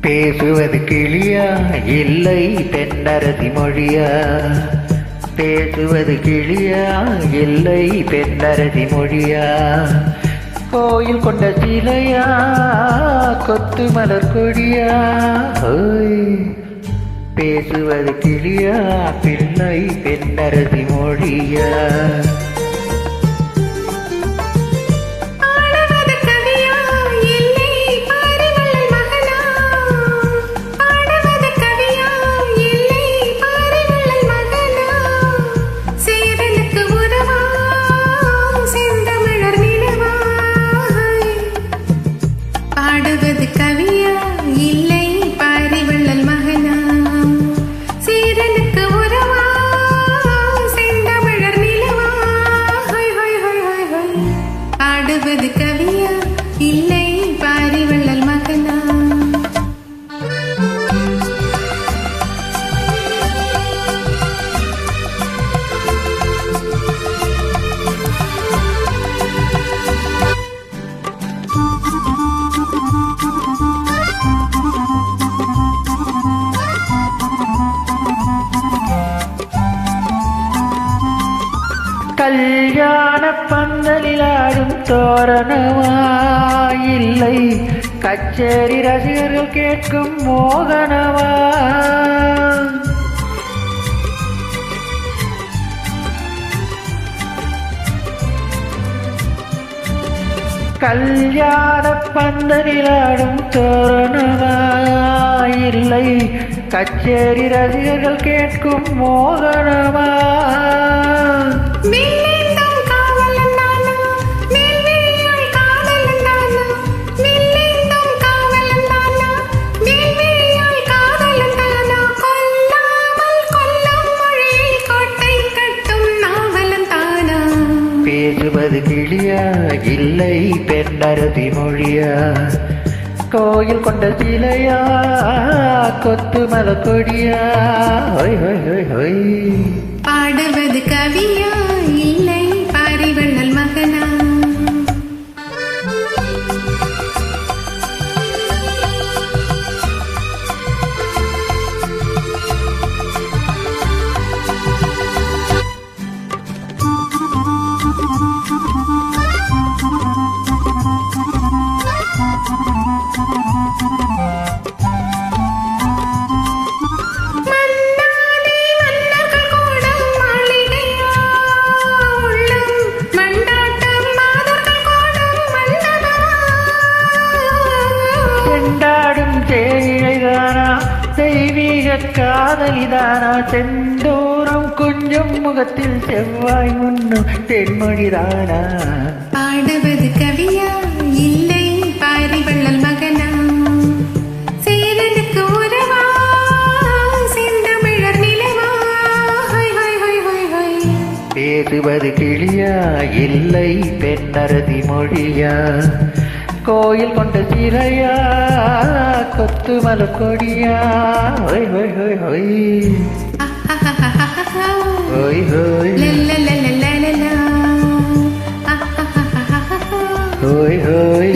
பேசுவது கிளியா இல்லை தென்னரசி மொழியா? பேசுவது கிளியா? இல்லை பெண்ணரசி மொழியா? கோயில் கொண்ட சிலையா? கொத்து மலர் கொடியா? பேசுவது கிளியா? பிள்ளை பெண்ணரசி மொழியா? பந்தலிலாடும் பந்தலில் இல்லை கச்சேரி ரசிகர்கள் கேட்கும் மோகனவா கல்யாண பந்தலிலாடும் ஆடும் இல்லை கச்சேரி ரசிகர்கள் கேட்கும் மோகனவா பேசுவது கிளியா இல்லை பெண்ணரசி மொழியா. கோயில் கொண்ட சிலையா கொத்து மல கொடியா. ஹொய் ஹொய் ஹொய் ஹொய். பாடுவது கவியா. காதலிதானா செந்தூரம் கொஞ்சம் முகத்தில் செவ்வாய் முன்னும் தென்மொழிதானா பாடுவது கவியா? இல்லை பாரிவள்ளல் மகனா? சேரனுக்கு உறவா? செந்தமிழர் நிலவா? பேசுவது கிளியா? இல்லை பெண்ணரசி மொழியா? கோயில் கொண்ட சீரையா கொத்து மல கொடியா ஹொய் ஹொய் ஹொய் ஹொய் ஆஹாஹாஹாஹா. ஹொய் ஹொய் லல்லலலலலலா. ஆஹாஹாஹாஹா. ஹொய் ஹொய்